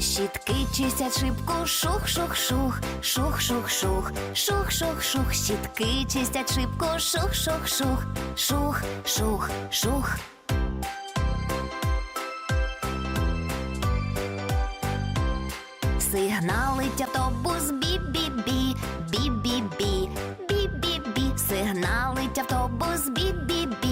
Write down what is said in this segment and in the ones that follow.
Щітки чистять шибку, шух-шух-шух, шух-шух-шух, шух-шух-шух, щітки чистять шибку, шух-шух-шух, шух-шух-шух. Сигналить автобус бі-бі-бі, бі-бі-бі, бі-бі-бі, сигналить автобус бі-бі-бі,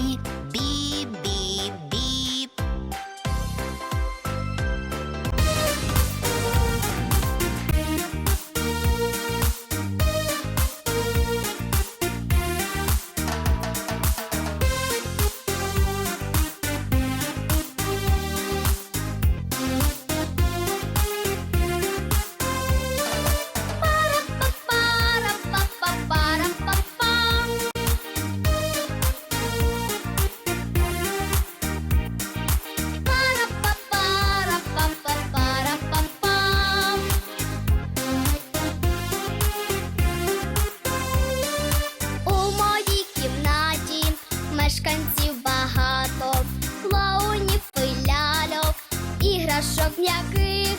іграшок м'яких,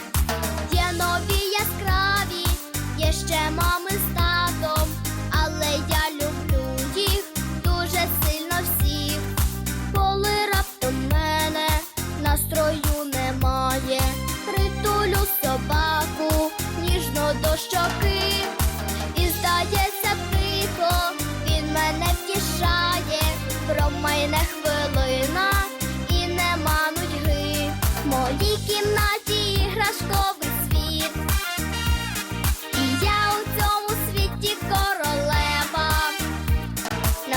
є нові яскраві, є ще мами з татом, але я люблю їх дуже сильно всіх. Коли раптом мене настрою немає, притулю собаку ніжно до щоки.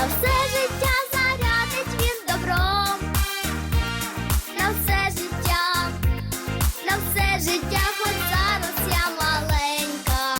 На все життя зарядить він добром. На все життя, на все життя, хоч зараз я маленька.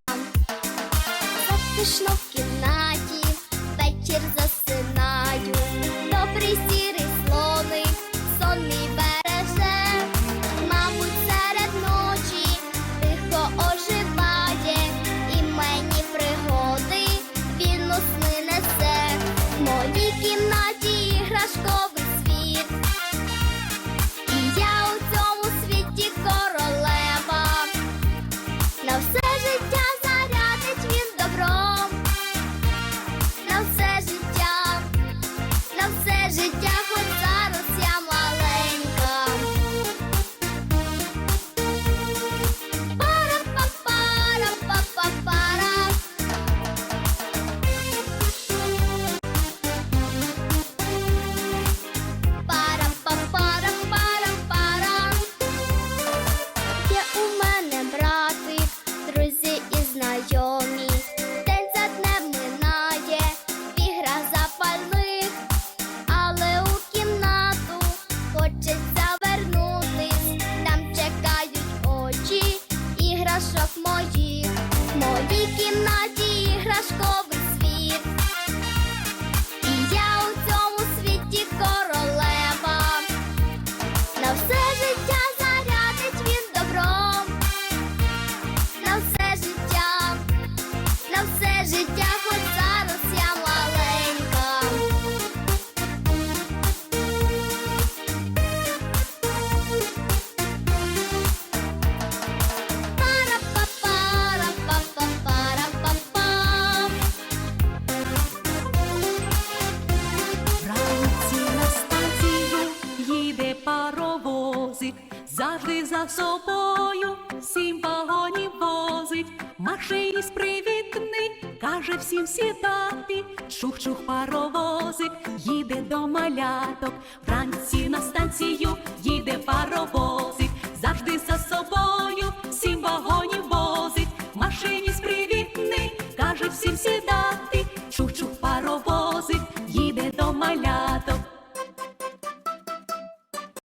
Паровозик, завжди за собою сім вагонів возить. Машиніст привітний, каже всім сідати. Чух-чух паровозик, їде до маляток. Вранці на станцію їде паровозик, завжди за собою